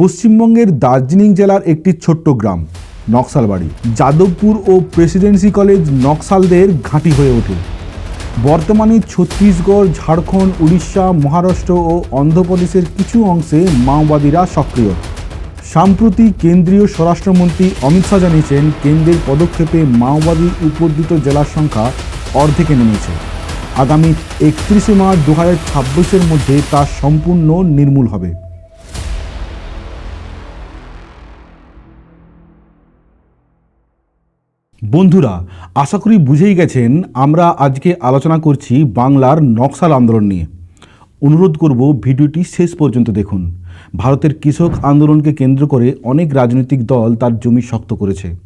পশ্চিমবঙ্গের দার্জিলিং জেলার একটি ছোট্ট গ্রাম, নকশালবাড়ি। যাদবপুর ও প্রেসিডেন্সি কলেজ নকশালদের ঘাঁটি হয়ে ওঠে। বর্তমানে ছত্তিশগড়, ঝাড়খণ্ড, উড়িষ্যা, মহারাষ্ট্র ও অন্ধ্রপ্রদেশের কিছু অংশে মাওবাদীরা সক্রিয়। সাম্প্রতি কেন্দ্রীয় স্বরাষ্ট্রমন্ত্রী অমিত শাহ জানিয়েছেন, কেন্দ্রের পদক্ষেপে মাওবাদী উপদ্রুত জেলার সংখ্যা অর্ধেকে নেমেছে। আগামী একত্রিশে মার্চ দু হাজার মধ্যে তা সম্পূর্ণ নির্মূল হবে। বন্ধুরা, আশা করি বুঝেই গেছেন, আমরা আজকে আলোচনা করছি বাংলার নকশাল আন্দোলন নিয়ে। অনুরোধ করব ভিডিওটি শেষ পর্যন্ত দেখুন। ভারতের কৃষক আন্দোলনকে কেন্দ্র করে অনেক রাজনৈতিক দল তার জমি শক্ত করেছে।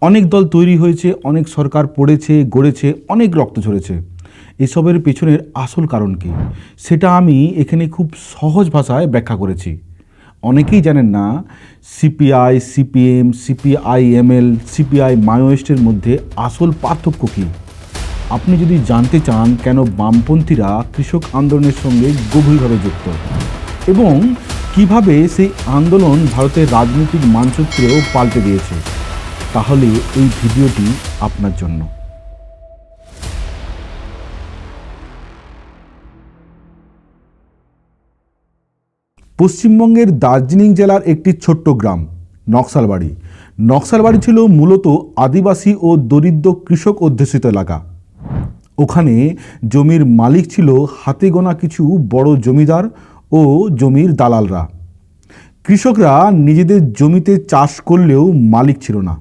অনেক দল তৈরি হয়েছে, অনেক সরকার পড়েছে, গড়েছে, অনেক রক্ত ঝরেছে। এসবের পেছনের আসল কারণ কী? সেটা আমি এখানে খুব সহজ ভাষায় ব্যাখ্যা করেছি। অনেকেই জানেন না সিপিআই সিপিএম সিপিআইএমএল সিপিআই মায়োয়েস্টের মধ্যে আসল পার্থক্য কী? আপনি যদি জানতে চান কেন বামপন্থীরা কৃষক আন্দোলনের সঙ্গে গভীরভাবে যুক্ত এবং কীভাবে সেই আন্দোলন ভারতের রাজনৈতিক মানচিত্রেও পাল্টে দিয়েছে, তাহলে এই ভিডিওটি আপনার জন্য। পশ্চিমবঙ্গের দার্জিলিং জেলার একটি ছোট্ট গ্রাম, নকশালবাড়ি। নকশালবাড়ি ছিল মূলত আদিবাসী ও দরিদ্র কৃষক অধ্যুষিত এলাকা। ওখানে জমির মালিক ছিল হাতে গোনা কিছু বড় জমিদার ও জমির দালালরা। কৃষকরা নিজেদের জমিতে চাষ করলেও মালিক ছিল না।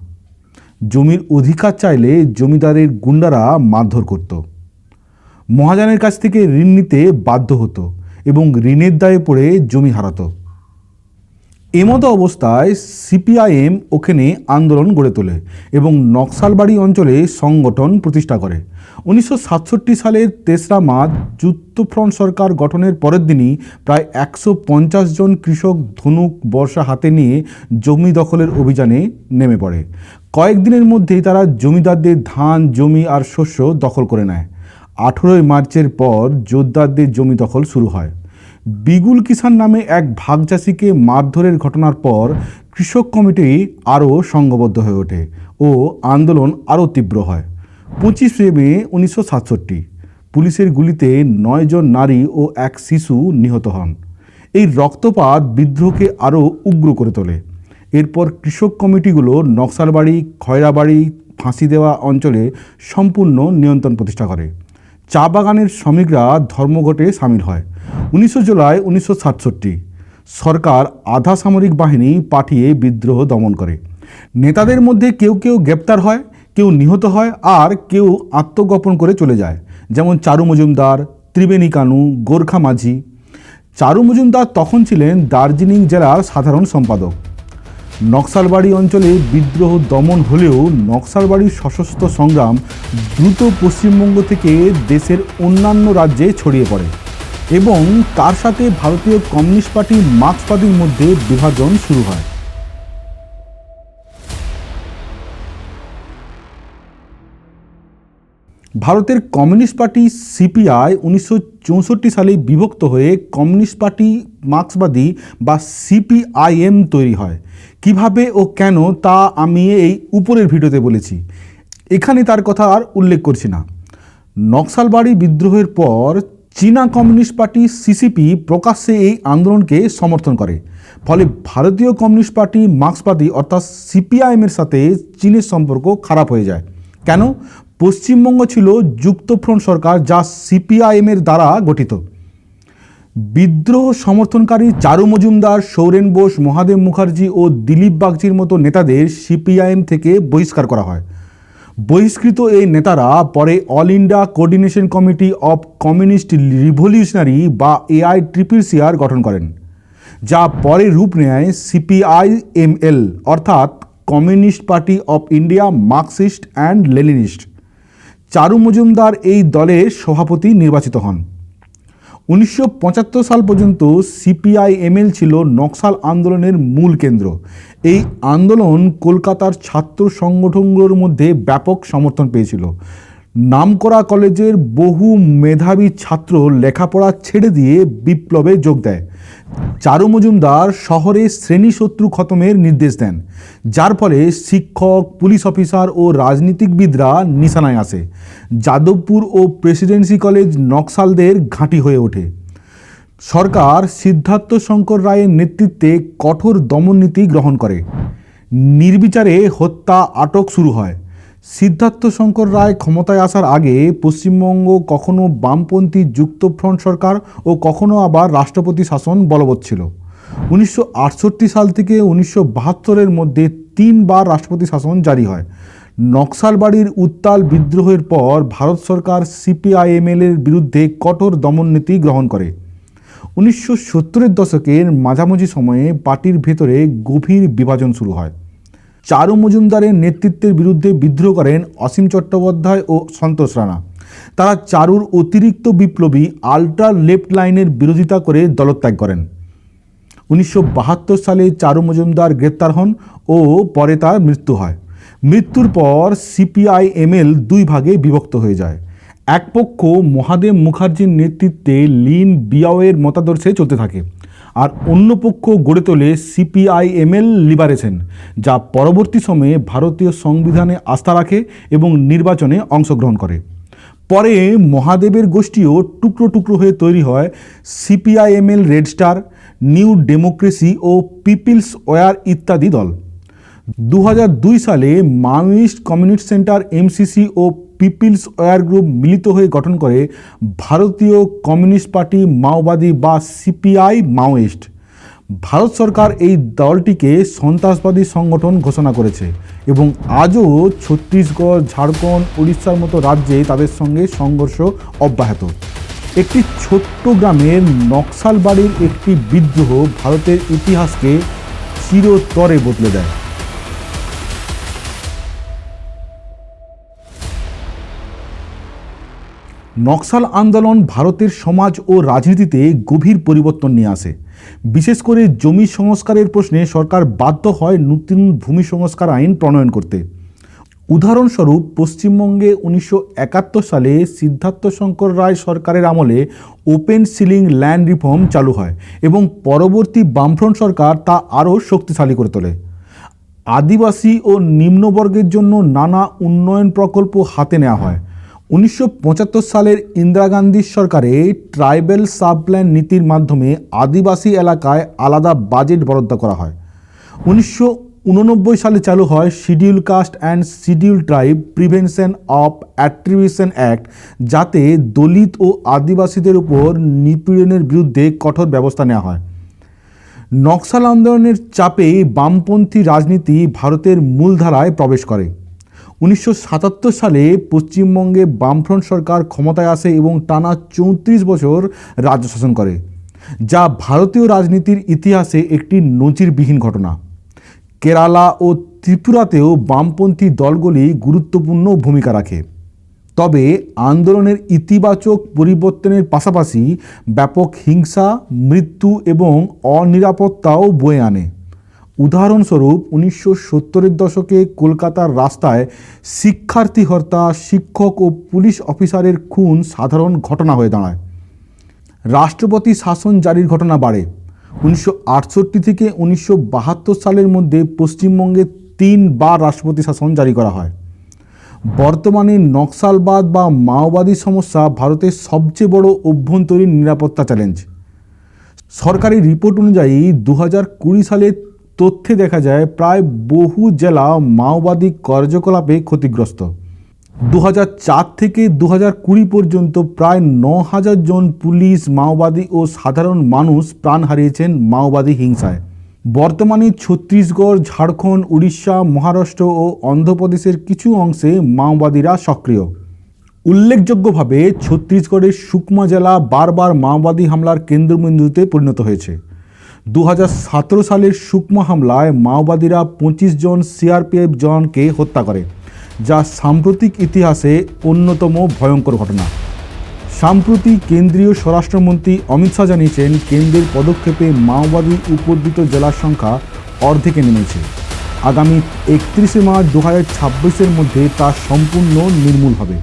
জমির অধিকার চাইলে জমিদারের গুন্ডারা মারধর করত। মহাজনের কাছ থেকে ঋণ নিতে বাধ্য হতো। এবং ঋণের দায়ে পড়ে জমি হারাতো। এমতো অবস্থায় সিপিআইএম ওখানে আন্দোলন গড়ে তোলে এবং নকশালবাড়ি অঞ্চলে সংগঠন প্রতিষ্ঠা করে। উনিশশো সাতষট্টি সালের তেসরা মার্চ যুক্তফ্রন্ট সরকার গঠনের পরের দিনই প্রায় একশো পঞ্চাশ জন কৃষক ধনুক বর্ষা হাতে নিয়ে জমি দখলের অভিযানে নেমে পড়ে। কয়েকদিনের মধ্যেই তারা জমিদারদের ধান, জমি আর শস্য দখল করে নেয়। আঠেরোই মার্চের পর জোরদারদের জমি দখল শুরু হয়। বিগুল কিষান নামে এক ভাগচাষিকে মারধরের ঘটনার পর কৃষক কমিটি আরও সংঘবদ্ধ হয়ে ওঠে ও আন্দোলন আরও তীব্র হয়। পঁচিশে মে উনিশশো সাতষট্টি, পুলিশের গুলিতে নয়জন নারী ও এক শিশু নিহত হন। এই রক্তপাত বিদ্রোহকে আরও উগ্র করে তোলে। এরপর কৃষক কমিটিগুলো নকশালবাড়ি, খয়রাবাড়ি ফাঁসি দেওয়া অঞ্চলে সম্পূর্ণ নিয়ন্ত্রণ প্রতিষ্ঠা করে। চা বাগানের শ্রমিকরা ধর্মঘটে সামিল হয়। উনিশশো জুলাই উনিশশো সাতষট্টি সরকার আধা সামরিক বাহিনী পাঠিয়ে বিদ্রোহ দমন করে। নেতাদের মধ্যে কেউ কেউ গ্রেপ্তার হয়, কেউ নিহত হয় আর কেউ আত্মগোপন করে চলে যায়। যেমন চারু মজুমদার, ত্রিবেণী কানু, গোর্খা মাঝি। চারু মজুমদার তখন ছিলেন দার্জিলিং জেলার সাধারণ সম্পাদক। নকশালবাড়ি অঞ্চলে বিদ্রোহ দমন হলেও নকশালবাড়ির সশস্ত্র সংগ্রাম দ্রুত পশ্চিমবঙ্গ থেকে দেশের অন্যান্য রাজ্যে ছড়িয়ে পড়ে এবং তার সাথে ভারতীয় কমিউনিস্ট পার্টি মার্ক্সবাদীর মধ্যে বিভাজন শুরু হয়। ভারতের কমিউনিস্ট পার্টি সিপিআই উনিশশো চৌষট্টি সালে বিভক্ত হয়ে কমিউনিস্ট পার্টি মার্ক্সবাদী বা সিপিআইএম তৈরি হয়। কীভাবে ও কেন তা আমি এই উপরের ভিডিওতে বলেছি। এখানে তার কথা আর উল্লেখ করছি না। নকশালবাড়ি বিদ্রোহের পর চীনা কমিউনিস্ট পার্টি সিসিপি প্রকাশ্যে এই আন্দোলনকে সমর্থন করে। ফলে ভারতীয় কমিউনিস্ট পার্টি মার্ক্সবাদী অর্থাৎ সিপিআইএমের সাথে চীনের সম্পর্ক খারাপ হয়ে যায়। কেন? পশ্চিমবঙ্গ ছিল যুক্তফ্রন্ট সরকার যা সিপিআইএমের দ্বারা গঠিত। বিদ্রোহ সমর্থনকারী চারু মজুমদার সৌরেন বোস, মহাদেব মুখার্জি ও দিলীপ বাগচির মতো নেতাদের সিপিআইএম থেকে বহিষ্কার করা হয়। বহিষ্কৃত এই নেতারা পরে All India Coordination Committee of Communist Revolutionary বা এআই ট্রিপল সিআর গঠন করেন, যা পরে রূপ নেয় সিপিআইএমএল, অর্থাৎ communist party of India, Marxist and Leninist. Charu Majumdar এই দলের সভাপতি নির্বাচিত হন। উনিশশো পঁচাত্তর সাল পর্যন্ত সিপিআই সিপিআইএমএল ছিল নকশাল আন্দোলনের মূল কেন্দ্র। এই আন্দোলন কলকাতার ছাত্র সংগঠনগুলোর মধ্যে ব্যাপক সমর্থন পেয়েছিল। নামকরা কলেজের বহু মেধাবী ছাত্র লেখাপড়া ছেড়ে দিয়ে বিপ্লবে যোগ দেয়। চারু মজুমদার শহরে শ্রেণি শত্রু খতমের নির্দেশ দেন, যার ফলে শিক্ষক, পুলিশ অফিসার ও রাজনীতিকবিদরা নিশানায় আসে। যাদবপুর ও প্রেসিডেন্সি কলেজ নকশালদের ঘাঁটি হয়ে ওঠে। সরকার সিদ্ধার্থ শঙ্কর রায়ের নেতৃত্বে কঠোর দমননীতি গ্রহণ করে। নির্বিচারে হত্যা আটক শুরু হয়। সিদ্ধার্থ শঙ্কর রায় ক্ষমতায় আসার আগে পশ্চিমবঙ্গ কখনো বামপন্থী যুক্তফ্রন্ট সরকার ও কখনো আবার রাষ্ট্রপতি শাসন বলবৎ ছিল। উনিশশো আটষট্টি সাল থেকে উনিশশো বাহাত্তরের মধ্যে তিনবার রাষ্ট্রপতি শাসন জারি হয়। নকশালবাড়ির উত্তাল বিদ্রোহের পর ভারত সরকার সিপিআইএমএল এর বিরুদ্ধে কঠোর দমননীতি গ্রহণ করে। উনিশশো সত্তরের দশকের মাঝামাঝি সময়ে পার্টির ভেতরে গভীর বিভাজন শুরু হয়। চারু মজুমদারের নেতৃত্বের বিরুদ্ধে বিদ্রোহ করেন অসীম চট্টোপাধ্যায় ও সন্তোষ রানা। তারা চারুর অতিরিক্ত বিপ্লবী আল্ট্রা লেফট লাইনের বিরোধিতা করে দলত্যাগ করেন। উনিশশো বাহাত্তর সালে চারু মজুমদার গ্রেপ্তার হন ও পরে তার মৃত্যু হয়। মৃত্যুর পর সিপিআই সিপিআইএমএল দুই ভাগে বিভক্ত হয়ে যায়। এক পক্ষ মহাদেব মুখার্জির নেতৃত্বে লিন বিয়াওয়ের মতাদর্শে চলতে থাকে। আর অন্য পক্ষ গড়ে তোলে সিপিআইএমএল লিবারেশন, যা পরবর্তী সময়ে ভারতীয় সংবিধানে আস্থা রাখে এবং নির্বাচনে অংশগ্রহণ করে। পরে মহাদেবের গোষ্ঠীও টুকরো টুকরো হয়ে তৈরি হয় CPIML red star, new democracy ও পিপিলস ওয়ার ইত্যাদি দল। দু হাজার দুই সালে মাওয়িস্ট কমিউনিস্ট সেন্টার এমসিসি ও পিপিলস ওয়ার গ্রুপ মিলিত হয়ে গঠন করে ভারতীয় কমিউনিস্ট পার্টি মাওবাদী বা সিপিআই মাওয়িস্ট। ভারত সরকার এই দলটিকে সন্ত্রাসবাদী সংগঠন ঘোষণা করেছে এবং আজও ছত্তিশগড়, ঝাড়খণ্ড, উড়িষ্যার মতো রাজ্যে তাদের সঙ্গে সংঘর্ষ অব্যাহত। একটি ছোট্ট গ্রামের নকশাল বাড়ির একটি বিদ্রোহ ভারতের ইতিহাসকে চিরতরে বদলে দেয়। নকশাল আন্দোলন ভারতের সমাজ ও রাজনীতিতে গভীর পরিবর্তন নিয়ে আসে। বিশেষ করে জমি সংস্কারের প্রশ্নে সরকার বাধ্য হয় নতুন ভূমি সংস্কার আইন প্রণয়ন করতে। উদাহরণস্বরূপ, পশ্চিমবঙ্গে উনিশশো একাত্তর সালে সিদ্ধার্থ শঙ্কর রায় সরকারের আমলে ওপেন সিলিং ল্যান্ড রিফর্ম চালু হয় এবং পরবর্তী বামফ্রন্ট সরকার তা আরও শক্তিশালী করে তোলে। আদিবাসী ও নিম্নবর্গের জন্য নানা উন্নয়ন প্রকল্প হাতে নেওয়া হয়। উনিশশো পঁচাত্তর সালের ইন্দিরা গান্ধীর সরকারে ট্রাইবেল সাবপ্ল্যান নীতির মাধ্যমে আদিবাসী এলাকায় আলাদা বাজেট বরাদ্দ করা হয়। উনিশশো উননব্বই সালে চালু হয় schedule caste and schedule tribe prevention of attribution act, যাতে দলিত ও আদিবাসীদের উপর নিপীড়নের বিরুদ্ধে কঠোর ব্যবস্থা নেওয়া হয়। নকশাল আন্দোলনের চাপে বামপন্থী রাজনীতি ভারতের মূলধারায় প্রবেশ করে। উনিশশো সাতাত্তর সালে পশ্চিমবঙ্গে বামফ্রন্ট সরকার ক্ষমতায় আসে এবং টানা চৌত্রিশ বছর রাজ্য শাসন করে, যা ভারতীয় রাজনীতির ইতিহাসে একটি নজিরবিহীন ঘটনা। কেরালা ও ত্রিপুরাতেও বামপন্থী দলগুলি গুরুত্বপূর্ণ ভূমিকা রাখে। তবে আন্দোলনের ইতিবাচক পরিবর্তনের পাশাপাশি ব্যাপক হিংসা, মৃত্যু এবং অনিরাপত্তাও বয়ে আনে। উদাহরণস্বরূপ উনিশশো সত্তরের দশকে কলকাতার রাস্তায় শিক্ষার্থী হত্যা শিক্ষক ও পুলিশ অফিসারের খুন সাধারণ ঘটনা হয়ে দাঁড়ায়। রাষ্ট্রপতি শাসন জারির ঘটনা বাড়ে। উনিশশো আটষট্টি থেকে উনিশশো বাহাত্তর সালের মধ্যে পশ্চিমবঙ্গে তিনবার রাষ্ট্রপতি শাসন জারি করা হয়। বর্তমানে নকশালবাদ বা মাওবাদী সমস্যা ভারতের সবচেয়ে বড় অভ্যন্তরীণ নিরাপত্তা চ্যালেঞ্জ। সরকারি রিপোর্ট অনুযায়ী দু সালের তথ্যে দেখা যায়, প্রায় বহু জেলা মাওবাদী কার্যকলাপে ক্ষতিগ্রস্ত। দু থেকে দু কুড়ি পর্যন্ত প্রায় ন হাজার জন পুলিশ, মাওবাদী ও সাধারণ মানুষ প্রাণ হারিয়েছেন মাওবাদী হিংসায়। বর্তমানে ছত্তিশগড়, ঝাড়খণ্ড, উড়িষ্যা, মহারাষ্ট্র ও অন্ধ্রপ্রদেশের কিছু অংশে মাওবাদীরা সক্রিয়। উল্লেখযোগ্যভাবে ছত্তিশগড়ের সুকমা জেলা বারবার মাওবাদী হামলার কেন্দ্রবিন্দুতে পরিণত হয়েছে। দু হাজার সতেরো সালের সুকমা হামলায় মাওবাদীরা পঁচিশ জন সিআরপিএফ জওয়ানকে হত্যা করে, যা সাম্প্রতিক ইতিহাসে অন্যতম ভয়ঙ্কর ঘটনা। সম্প্রতি কেন্দ্রীয় স্বরাষ্ট্রমন্ত্রী অমিত শাহ জানিয়েছেন, কেন্দ্রের পদক্ষেপে মাওবাদী উপদ্রুত জেলার সংখ্যা অর্ধেকে নেমেছে। আগামী একত্রিশে মার্চ দু হাজার মধ্যে তা সম্পূর্ণ নির্মূল হবে।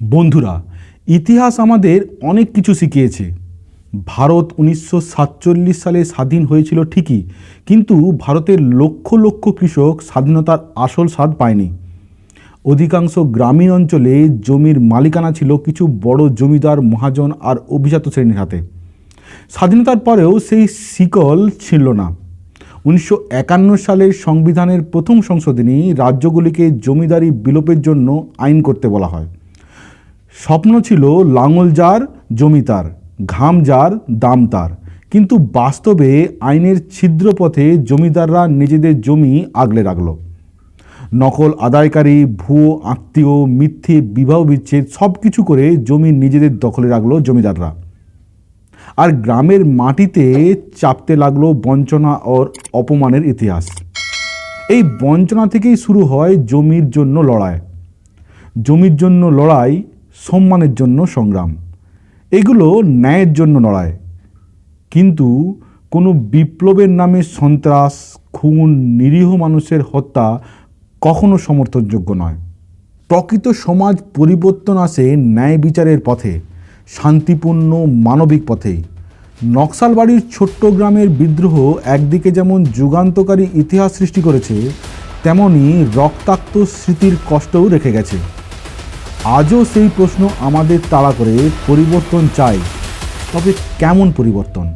বন্ধুরা, ইতিহাস আমাদের অনেক কিছু শিখিয়েছে। ভারত উনিশশো সাতচল্লিশ সালে স্বাধীন হয়েছিল ঠিকই, কিন্তু ভারতের লক্ষ লক্ষ কৃষক স্বাধীনতার আসল স্বাদ পায়নি। অধিকাংশ গ্রামীণ অঞ্চলে জমির মালিকানা ছিল কিছু বড় জমিদার, মহাজন আর অভিজাত শ্রেণির হাতে। স্বাধীনতার পরেও সেই শিকল ছিল না। উনিশশো একান্ন সালের সংবিধানের প্রথম সংশোধনী রাজ্যগুলিকে জমিদারি বিলোপের জন্য আইন করতে বলা হয়। স্বপ্ন ছিল লাঙল যার, জমি তার, ঘাম যার, দাম তার। কিন্তু বাস্তবে আইনের ছিদ্রপথে জমিদাররা নিজেদের জমি আগলে রাখল। নকল আদায়কারী, ভুয়ো আত্মীয়, মিথ্যে বিবাহ বিচ্ছেদ সব কিছু করে জমি নিজেদের দখলে রাখল জমিদাররা। আর গ্রামের মাটিতে চাপতে লাগল বঞ্চনা ওর অপমানের ইতিহাস। এই বঞ্চনা থেকেই শুরু হয় জমির জন্য লড়াই। জমির জন্য লড়াই সম্মানের জন্য সংগ্রাম। এগুলো ন্যায়ের জন্য লড়াই কিন্তু কোনো বিপ্লবের নামে সন্ত্রাস, খুন, নিরীহ মানুষের হত্যা কখনো সমর্থনযোগ্য নয়। প্রকৃত সমাজ পরিবর্তন আসে ন্যায় বিচারের পথে, শান্তিপূর্ণ মানবিক পথেই নকশালবাড়ির ছোট্ট গ্রামের বিদ্রোহ একদিকে যেমন যুগান্তকারী ইতিহাস সৃষ্টি করেছে, তেমনি রক্তাক্ত স্মৃতির কষ্টও রেখে গেছে। আজও সেই প্রশ্ন আমাদের তাড়া করে পরিবর্তন চাই। তবে কেমন পরিবর্তন?